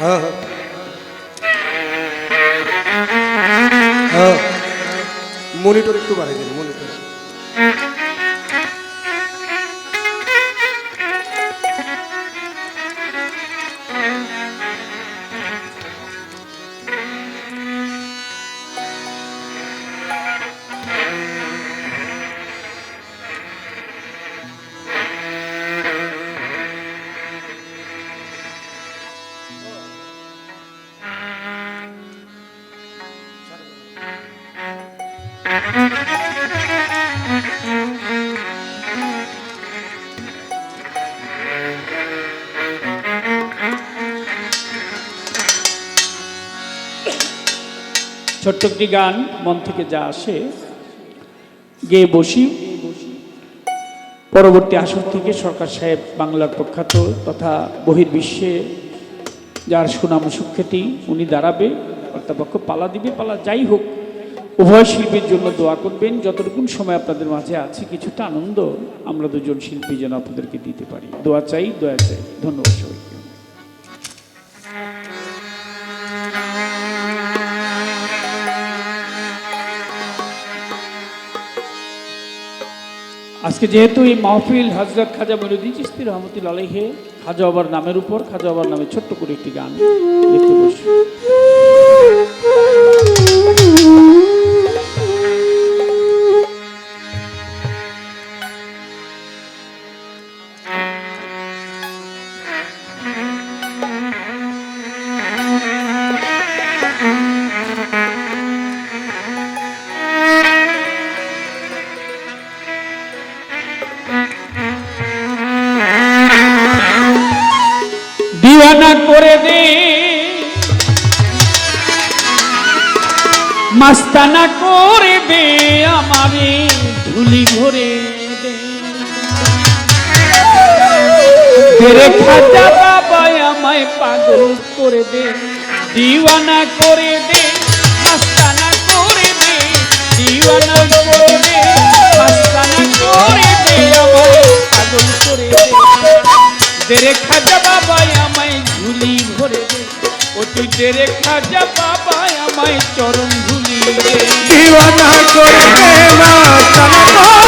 হ্যাঁ। হ্যাঁ। মনিটর একটু বাড়িয়ে দিন মনিটর। ছোট্ট একটি গান মন থেকে যা আসে, গেয়ে বসি। পরবর্তী আসর থেকে সরকার সাহেব বাংলার প্রখ্যাত তথা বহির্বিশ্বে যার সুনাম সুখ্যাতি উনি দাঁড়াবে কর্তাপক্ষ পালা দিবে, পালা যাই হোক, উভয় শিল্পীর জন্য দোয়া করবেন। যতটুকু সময় আপনাদের মাঝে আছে, কিছুটা আনন্দ আমরা দুজন শিল্পী যেন আপনাদেরকে দিতে পারি। দোয়া চাই দোয়া চাই। ধন্যবাদ সবাইকে। আজকে যেহেতু এই মাহফিল হজরত খাজা মরুদ্দিন চিস্তি রহমতুল আলহে খাজা আবার নামের উপর, খাজা আবার নামে ছোট্ট করে একটি গান লিখতে বসি। দিওয়ানা করে দে। মাস্তানা করে দে আমারে, ধুলি ভরে দে। তেরে খাজা বাবা আমায় পাগল করে দে, দিওয়ানা করে দে, মাস্তানা করে দে, দিওয়ানা করে দে, মাস্তানা করে দে আমায় পাগল করে দে। তেরে খাজা বাবা তেরে খাজা বাবা আমায় চরণ দে দিওয়ানা করে দে মাস্তানা করে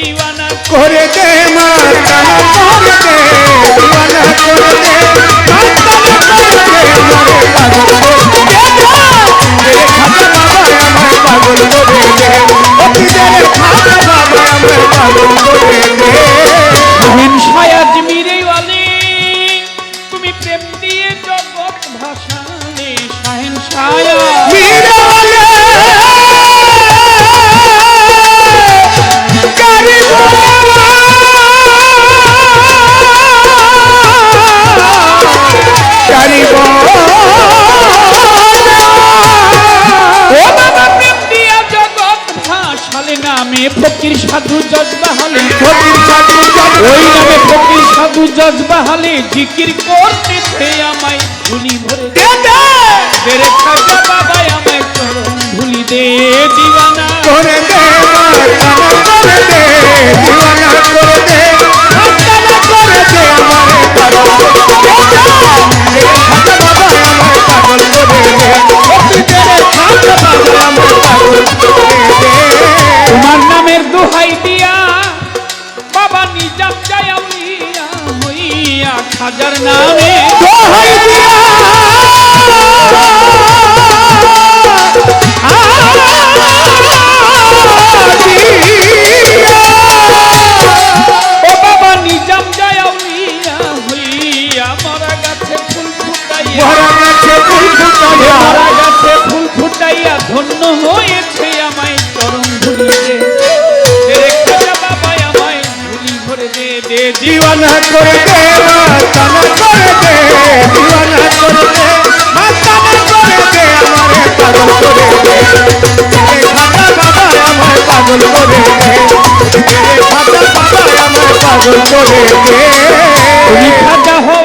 দিওয়ানা করে দে নামে ফকির সাধু জজবাহালে। ফকির সাধু ওই নামে ফকির সাধু জজবাহালে জিকির করতে সে আমায় ধুলি ভরে দে। দে বেরে খাজা বাবা আমায় চরণ ধুলি দে দিবানা করে দে খাজার নামে ভরে দে দে দিওয়ানা করে দে মাতানা করে দে দিওয়ানা করে দে মাতানা করে দে আমারে পাগল করে দে। রে খাতা বাবা আমায় পাগল করে দে। রে খাতা বাবা আমায় পাগল করে দে। তুমি খাজা হও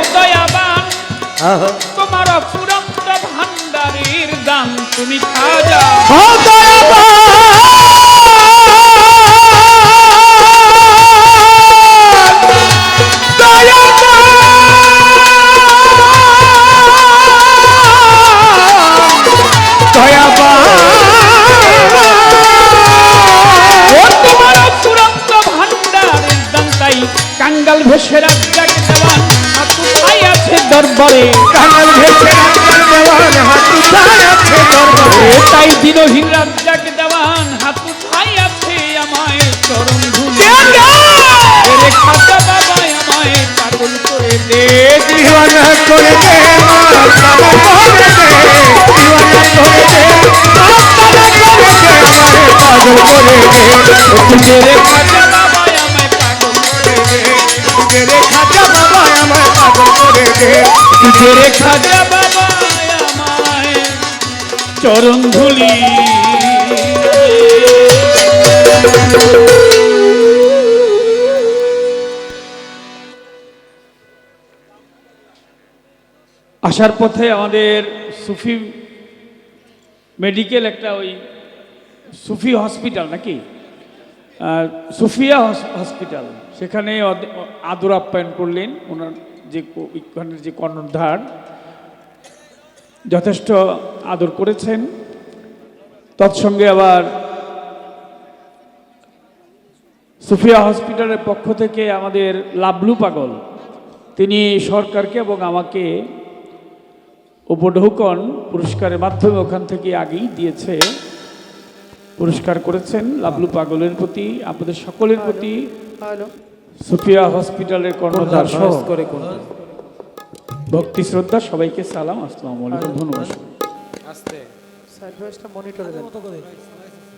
দরবারে। কাঙাল দেওয়ান হাত উঠায় আছে দরবারে। তাই দিনহীন রাজ্জাক দেওয়ান হাতু ভাই আছে আমায় চরণ ধুলি। রে? খাজা বাবা আমায় পাগল করে দে। দিওয়ানা করে দে মাতানা করে দে। দিওয়ানা করে দে মাতানা করে দে পাগল করে দে। খাজা বাবা চরণ ধুলি। আসার পথে আমাদের সুফি মেডিকেল একটা ওই সুফি হসপিটাল নাকি? সুফিয়া হসপিটাল। সেখানে আদর আপ্যায়ন করলেন, ওনার যে ওইখানের যে কর্ণধার যথেষ্ট আদর করেছেন। তৎসঙ্গে আবার সুফিয়া হসপিটালের পক্ষ থেকে আমাদের লাবলু পাগল, তিনি সরকারকে এবং আমাকে উপঢৌকন পুরস্কারের মাধ্যমে ওখান থেকে আগেই দিয়েছে, পুরস্কার করেছেন। লাবলু পাগলের প্রতি আপনাদের সকলের প্রতি সুফিয়া হসপিটালের কর্ণধার কোন ভক্তি শ্রদ্ধা সবাইকে সালাম আসসালামু আলাইকুম ধন্যবাদ। ভয়েসটা মনিটরে